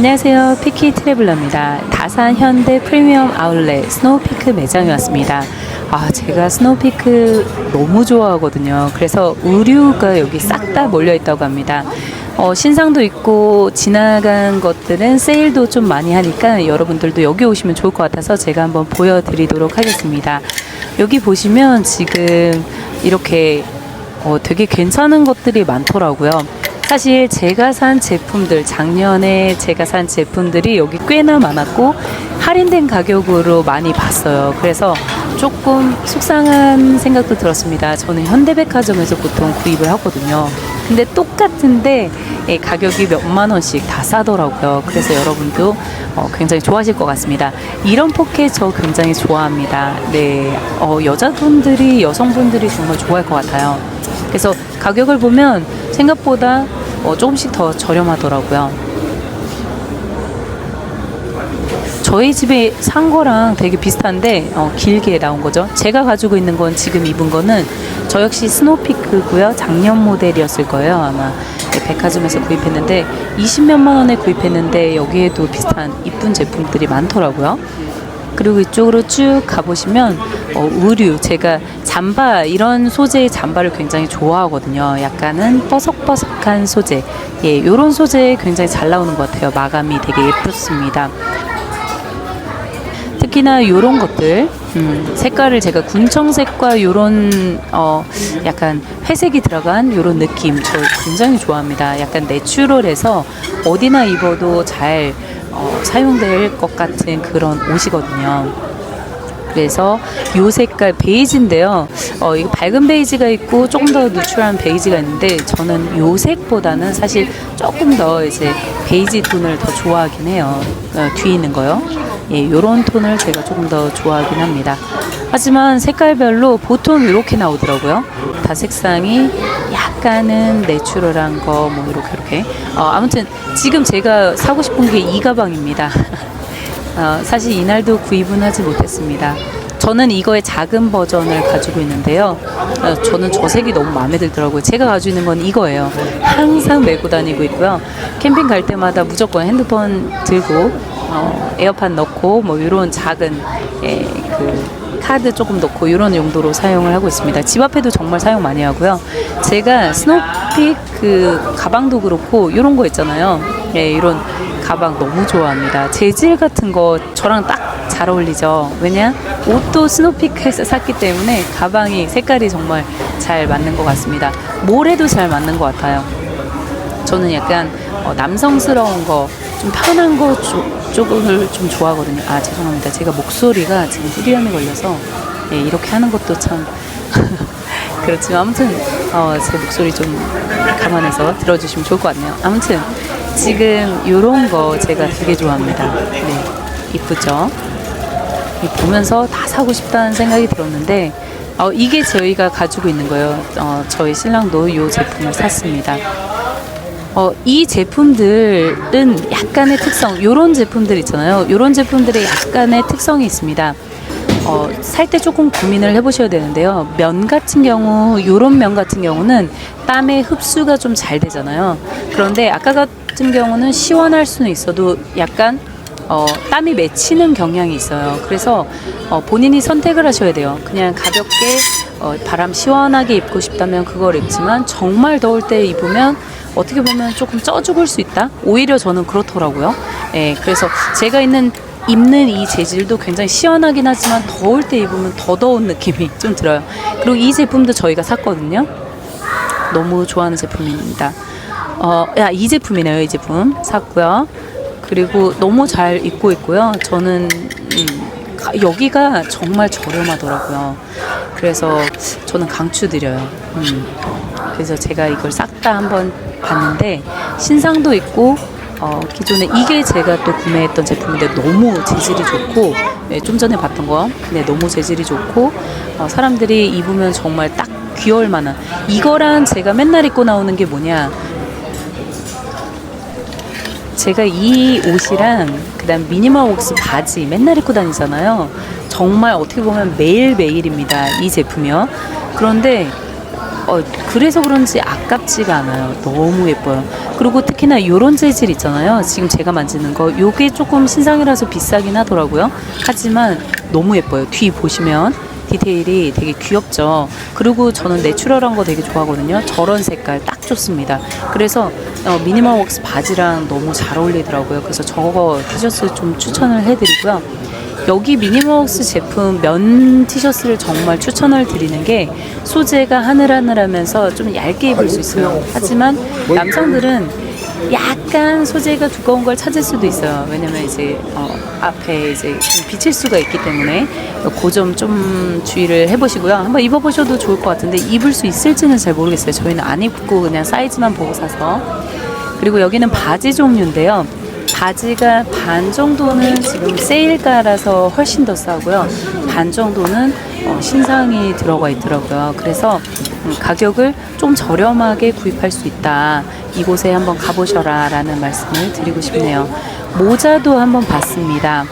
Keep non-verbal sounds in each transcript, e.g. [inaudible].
안녕하세요. 피키 트래블러입니다. 다산 현대 프리미엄 아울렛 스노우피크 매장에 왔습니다. 아, 제가 스노우피크 너무 좋아하거든요. 그래서 의류가 여기 싹 다 몰려 있다고 합니다. 어, 신상도 있고 지나간 것들은 세일도 좀 많이 하니까 여러분들도 여기 오시면 좋을 것 같아서 제가 한번 보여드리도록 하겠습니다. 여기 보시면 지금 이렇게 어, 되게 괜찮은 것들이 많더라고요. 사실 제가 산 제품들, 작년에 제가 산 제품들이 여기 꽤나 많았고, 할인된 가격으로 많이 봤어요. 그래서 조금 속상한 생각도 들었습니다. 저는 현대백화점에서 보통 구입을 하거든요. 근데 똑같은데 예, 가격이 몇만 원씩 다 싸더라고요. 그래서 여러분도 어, 굉장히 좋아하실 것 같습니다. 이런 포켓 저 굉장히 좋아합니다. 네, 어, 여자분들이 여성분들이 정말 좋아할 것 같아요. 그래서 가격을 보면 생각보다 어, 조금씩 더 저렴하더라고요. 저희 집에 산 거랑 되게 비슷한데 어, 길게 나온 거죠. 제가 가지고 있는 건 지금 입은 거는 저 역시 스노피크고요. 작년 모델이었을 거예요. 아마 네, 백화점에서 구입했는데 20몇만 원에 구입했는데 여기에도 비슷한 이쁜 제품들이 많더라고요. 그리고 이쪽으로 쭉 가보시면 어, 의류 제가 잠바 이런 소재의 잠바를 굉장히 좋아하거든요. 약간은 뻐석뻐석한 소재, 예, 이런 소재 굉장히 잘 나오는 것 같아요. 마감이 되게 예쁘습니다. 특히나 요런 것들 음, 색깔을 제가 군청색과 요런 어, 약간 회색이 들어간 요런 느낌 저 굉장히 좋아합니다. 약간 내추럴해서 어디나 입어도 잘 어, 사용될 것 같은 그런 옷이거든요. 그래서 요 색깔 베이지인데요. 어, 이거 밝은 베이지가 있고 조금 더 누출한 베이지가 있는데 저는 요 색보다는 사실 조금 더 이제 베이지 톤을 더 좋아하긴 해요. 어, 뒤에 있는 거요. 예, 요런 톤을 제가 조금 더 좋아하긴 합니다. 하지만 색깔별로 보통 이렇게 나오더라고요. 다 색상이 약간은 내추럴한 거 뭐 이렇게 이렇게. 어, 아무튼 지금 제가 사고 싶은 게 이 가방입니다. [laughs] 어, 사실 이날도 구입은 하지 못했습니다. 저는 이거의 작은 버전을 가지고 있는데요. 어, 저는 저 색이 너무 마음에 들더라고요. 제가 가지고 있는 건 이거예요. 항상 메고 다니고 있고요. 캠핑 갈 때마다 무조건 핸드폰 들고 어, 에어팟 넣고 뭐 이런 작은 예, 그 카드 조금 넣고 이런 용도로 사용을 하고 있습니다. 집 앞에도 정말 사용 많이 하고요. 제가 스노픽 그 가방도 그렇고 이런 거 있잖아요. 예, 이런 가방 너무 좋아합니다. 재질 같은 거 저랑 딱 잘 어울리죠. 왜냐? 옷도 스노픽에서 샀기 때문에 가방이 색깔이 정말 잘 맞는 것 같습니다. 모래도 잘 맞는 것 같아요. 저는 약간 어, 남성스러운 거, 좀 편한 거 조- 쪽을 좀 좋아하거든요. 아, 죄송합니다. 제가 목소리가 지금 후리염에 걸려서 예, 이렇게 하는 것도 참 [laughs] 그렇지만 아무튼 어, 제 목소리 좀 감안해서 들어주시면 좋을 것 같네요. 아무튼 지금 이런 거 제가 되게 좋아합니다. 네, 이쁘죠? 이 보면서 다 사고 싶다는 생각이 들었는데 어, 이게 저희가 가지고 있는 거예요. 어, 저희 신랑도 이 제품을 샀습니다. 어, 이 제품들은 약간의 특성, 요런 제품들 있잖아요. 요런 제품들의 약간의 특성이 있습니다. 어, 살 때 조금 고민을 해보셔야 되는데요. 면 같은 경우, 요런 면 같은 경우는 땀의 흡수가 좀 잘 되잖아요. 그런데 아까 같은 경우는 시원할 수는 있어도 약간 어, 땀이 맺히는 경향이 있어요. 그래서 어, 본인이 선택을 하셔야 돼요. 그냥 가볍게 어, 바람 시원하게 입고 싶다면 그걸 입지만 정말 더울 때 입으면 어떻게 보면 조금 쪄 죽을 수 있다. 오히려 저는 그렇더라고요. 예, 그래서 제가 있는 입는 이 재질도 굉장히 시원하긴 하지만 더울 때 입으면 더 더운 느낌이 [laughs] 좀 들어요. 그리고 이 제품도 저희가 샀거든요. 너무 좋아하는 제품입니다. 어, 야, 이 제품이네요. 이 제품 샀고요. 그리고 너무 잘 입고 있고요. 저는 음, 가- 여기가 정말 저렴하더라고요. 그래서 저는 강추드려요. 음. 그래서 제가 이걸 싹 다 한번 봤는데 신상도 있고 어, 기존에 이게 제가 또 구매했던 제품인데 너무 재질이 좋고 네, 좀 전에 봤던 거 근데 너무 재질이 좋고 어, 사람들이 입으면 정말 딱 귀여울 만한 이거랑 제가 맨날 입고 나오는 게 뭐냐 제가 이 옷이랑 그다음 미니멀 웍스 바지 맨날 입고 다니잖아요. 정말 어떻게 보면 매일 매일입니다. 이 제품이요. 그런데 어, 그래서 그런지 아깝지가 않아요. 너무 예뻐요. 그리고 특히나 이런 재질 있잖아요. 지금 제가 만지는 거. 요게 조금 신상이라서 비싸긴 하더라고요. 하지만 너무 예뻐요. 뒤 보시면 디테일이 되게 귀엽죠. 그리고 저는 내추럴한 거 되게 좋아하거든요. 저런 색깔 딱 좋습니다. 그래서 어, 미니멀 웍스 바지랑 너무 잘 어울리더라고요. 그래서 저거 티셔츠 좀 추천을 해드리고요. 여기 미니멀웍스 제품 면 티셔츠를 정말 추천을 드리는 게 소재가 하늘하늘하면서 좀 얇게 입을 수 있어요. 하지만 남성들은 약 간 소재가 두꺼운 걸 찾을 수도 있어요. 왜냐면 이제 어, 앞에 이제 좀 비칠 수가 있기 때문에 그점좀 주의를 해보시고요. 한번 입어보셔도 좋을 것 같은데 입을 수 있을지는 잘 모르겠어요. 저희는 안 입고 그냥 사이즈만 보고 사서 그리고 여기는 바지 종류인데요. 바지가 반 정도는 지금 세일가라서 훨씬 더 싸고요. 반 정도는 어, 신상이 들어가 있더라고요. 그래서 음, 가격을 좀 저렴하게 구입할 수 있다. 이곳에 한번 가보셔라 라는 말씀을 드리고 싶네요. 모자도 한번 봤습니다.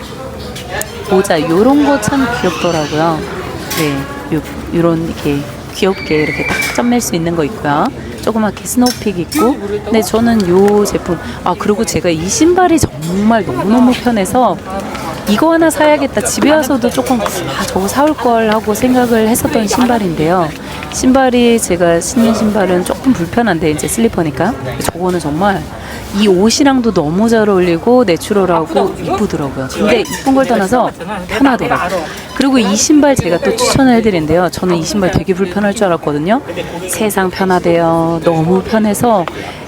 모자 요런 거 참 귀엽더라고요. 네, 요, 요런 이렇게 귀엽게 이렇게 딱 점맬 수 있는 거 있고요. 조그맣게 스노우픽 있고. 근데 저는 요 제품 아 그리고 제가 이 신발이 정말 너무너무 편해서 이거 하나 사야겠다. 집에 와서도 조금 아 저거 사올 걸 하고 생각을 했었던 신발인데요. 신발이 제가 신는 신발은 조금 불편한데 이제 슬리퍼니까 저거는 정말 이 옷이랑도 너무 잘 어울리고 내추럴하고 이쁘더라고요. 근데 이쁜 걸 떠나서 편하더라. 그리고 이 신발 제가 또 추천을 해드린데요. 저는 이 신발 되게 불편할 줄 알았거든요. 세상 편하대요. 너무 편해서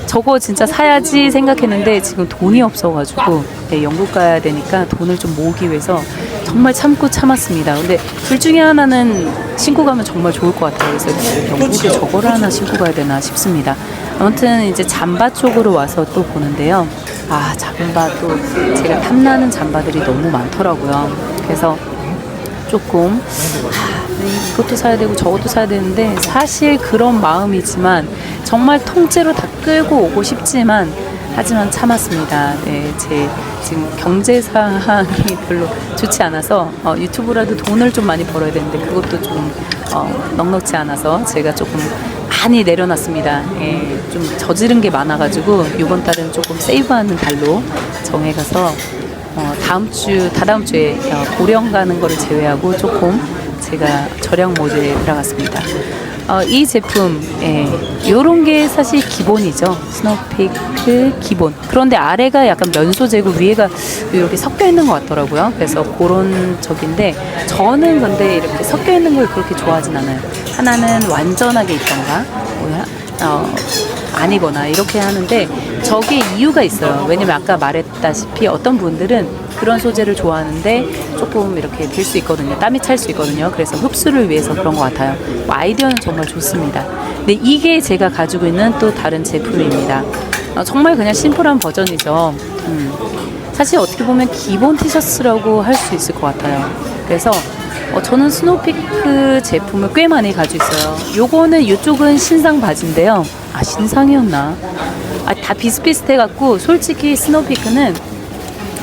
저거 진짜 사야지 생각했는데 지금 돈이 없어가지고 네, 영국 가야 되니까 돈을 좀 모으기 위해서 정말 참고 참았습니다. 근데 둘 중에 하나는 신고 가면 정말 좋을 것 같아요. 그래서 영국에 저거를 하나 신고 가야 되나 싶습니다. 아무튼 이제 잠바 쪽으로 와서 또 보는데요. 아 잠바 또 제가 탐나는 잠바들이 너무 많더라고요. 그래서 조금 하, 이것도 사야 되고 저것도 사야 되는데 사실 그런 마음이지만 정말 통째로 다 끌고 오고 싶지만 하지만 참았습니다. 네, 제 지금 경제 상황이 별로 좋지 않아서 어, 유튜브라도 돈을 좀 많이 벌어야 되는데 그것도 좀 어, 넉넉지 않아서 제가 조금 많이 내려놨습니다. 예, 좀 저지른 게 많아가지고 이번 달은 조금 세이브하는 달로 정해가서 어, 다음 주, 다다음 주에 어, 보령 가는 거를 제외하고 조금 제가 절약 모드에 들어갔습니다. 어, 이 제품, 예, 요런 게 사실 기본이죠. 스노피크 기본. 그런데 아래가 약간 면 소재고 위에가 이렇게 섞여 있는 것 같더라고요. 그래서 그런 적인데, 저는 근데 이렇게 섞여 있는 걸 그렇게 좋아하진 않아요. 하나는 완전하게 있던가, 뭐야, 어, 아니거나 이렇게 하는데 저게 이유가 있어요. 왜냐면 아까 말했다시피 어떤 분들은 그런 소재를 좋아하는데 조금 이렇게 될수 있거든요. 땀이 찰 수 있거든요. 그래서 흡수를 위해서 그런 것 같아요. 뭐 아이디어는 정말 좋습니다. 근데 이게 제가 가지고 있는 또 다른 제품입니다. 어, 정말 그냥 심플한 버전이죠. 음. 사실 어떻게 보면 기본 티셔츠라고 할 수 있을 것 같아요. 그래서 어, 저는 스노피크 제품을 꽤 많이 가지고 있어요. 요거는 이쪽은 신상 바지인데요. 아 신상이었나? 아, 다 비슷비슷해 갖고 솔직히 스노피크는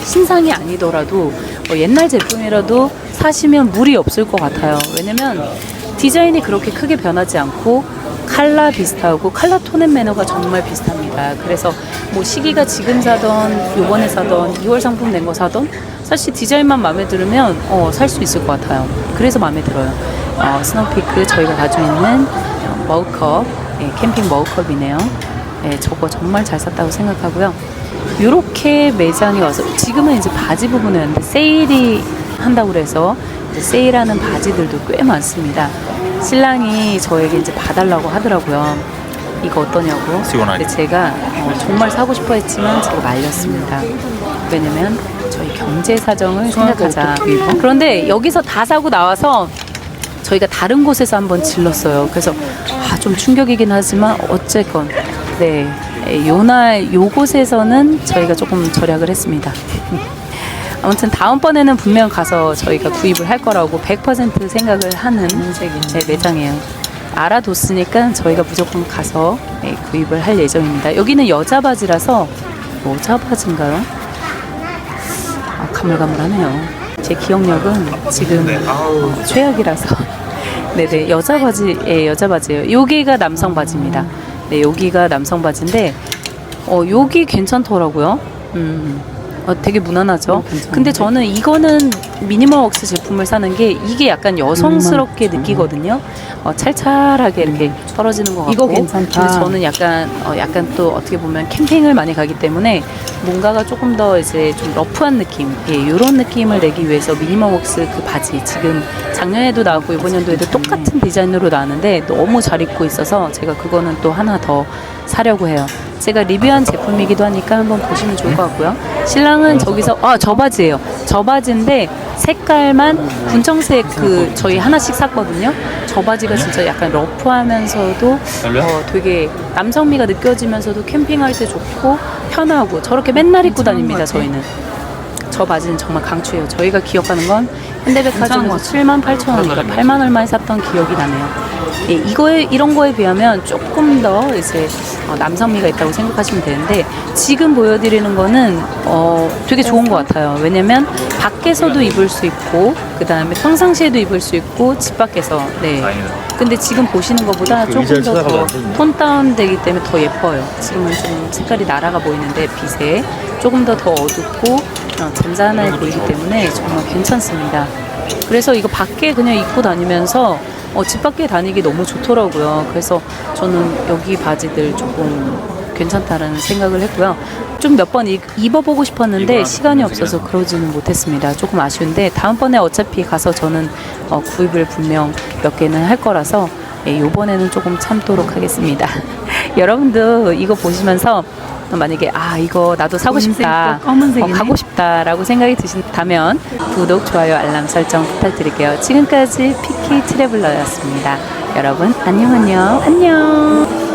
신상이 아니더라도 뭐 옛날 제품이라도 사시면 무리 없을 것 같아요. 왜냐면 디자인이 그렇게 크게 변하지 않고 칼라 비슷하고 칼라 톤앤 매너가 정말 비슷합니다. 그래서 뭐 시기가 지금 사던 요번에 사던 2월 상품 낸 거 사던 사실 디자인만 마음에 들으면 어, 살 수 있을 것 같아요. 그래서 마음에 들어요. 어, 스노피크 저희가 가지고 있는 어, 머그컵 예, 캠핑 머그컵이네요. 예, 저거 정말 잘 샀다고 생각하고요. 이렇게 매장에 와서 지금은 이제 바지 부분은 세일이 한다고 그래서 이제 세일하는 바지들도 꽤 많습니다. 신랑이 저에게 이제 봐달라고 하더라고요. 이거 어떠냐고. 시원하게. 근데 제가 어, 정말 사고 싶어 했지만 제가 말렸습니다. 왜냐면 저희 경제 사정을 생각하자. 그런데 여기서 다 사고 나와서 저희가 다른 곳에서 한번 질렀어요. 그래서 아, 좀 충격이긴 하지만 어쨌건 네 요날 요곳에서는 저희가 조금 절약을 했습니다. [laughs] 아무튼 다음번에는 분명 가서 저희가 구입을 할 거라고 100% 생각을 하는 제 매장이에요. 알아뒀으니까 저희가 무조건 가서 네, 구입을 할 예정입니다. 여기는 여자 바지라서 여자 바지인가요? 아, 가물가물하네요. 제 기억력은 지금 어, 최악이라서. 네네 여자 바지 예 여자 바지예요. 여기가 남성 바지입니다. 네 여기가 남성 바지인데 어, 여기 괜찮더라고요. 음. 어, 되게 무난하죠. 어, 괜찮은데? 근데 저는 이거는 미니멀 웍스 제품을 사는 게 이게 약간 여성스럽게 느끼거든요. 어, 찰찰하게 이렇게 떨어지는 것 같고. 이거 괜찮다. 근데 저는 약간 어, 약간 또 어떻게 보면 캠핑을 많이 가기 때문에 뭔가가 조금 더 이제 좀 러프한 느낌, 예, 이런 느낌을 내기 위해서 미니멀 웍스 그 바지 지금 작년에도 나왔고 이번 연도에도 똑같은 디자인으로 나왔는데 너무 잘 입고 있어서 제가 그거는 또 하나 더 사려고 해요. 제가 리뷰한 제품이기도 하니까 한번 보시면 좋을 것 같고요. 신랑은 저기서 아 저 바지예요. 저 바지인데 색깔만 분청색 그 저희 하나씩 샀거든요. 저 바지가 진짜 약간 러프하면서도 어, 되게 남성미가 느껴지면서도 캠핑할 때 좋고 편하고 저렇게 맨날 입고 다닙니다. 저희는. 저 바지는 정말 강추해요. 저희가 기억하는 건 현대백화점에서 7만 8천 원인가 8만 얼마에 샀던 기억이 나네요. 예, 이거에 이런 거에 비하면 조금 더 이제 어, 남성미가 있다고 생각하시면 되는데 지금 보여드리는 거는 어, 되게 좋은 것 같아요. 왜냐면 밖에서도 입을 수 있고 그 다음에 평상시에도 입을 수 있고 집 밖에서 네. 근데 지금 보시는 것보다 그 조금 더. 톤 다운되기 때문에 더 예뻐요. 지금은 좀 색깔이 날아가 보이는데 빛에 조금 더 더 어둡고 어, 잔잔해 보이기 때문에 정말 괜찮습니다. 그래서 이거 밖에 그냥 입고 다니면서 어, 집 밖에 다니기 너무 좋더라고요. 그래서 저는 여기 바지들 조금 괜찮다라는 생각을 했고요. 좀 몇 번 입어보고 싶었는데 시간이 없어서 그러지는 못했습니다. 조금 아쉬운데 다음번에 어차피 가서 저는 어, 구입을 분명 몇 개는 할 거라서 예, 요번에는 조금 참도록 하겠습니다. [laughs] 여러분도 이거 보시면서 만약에 아 이거 나도 사고 싶다 검은색, 검은색이네. 어, 가고 싶다라고 생각이 드신 다면 구독, 좋아요, 알람 설정 부탁드릴게요. 지금까지 피키 트래블러였습니다. 여러분 안녕 안녕 안녕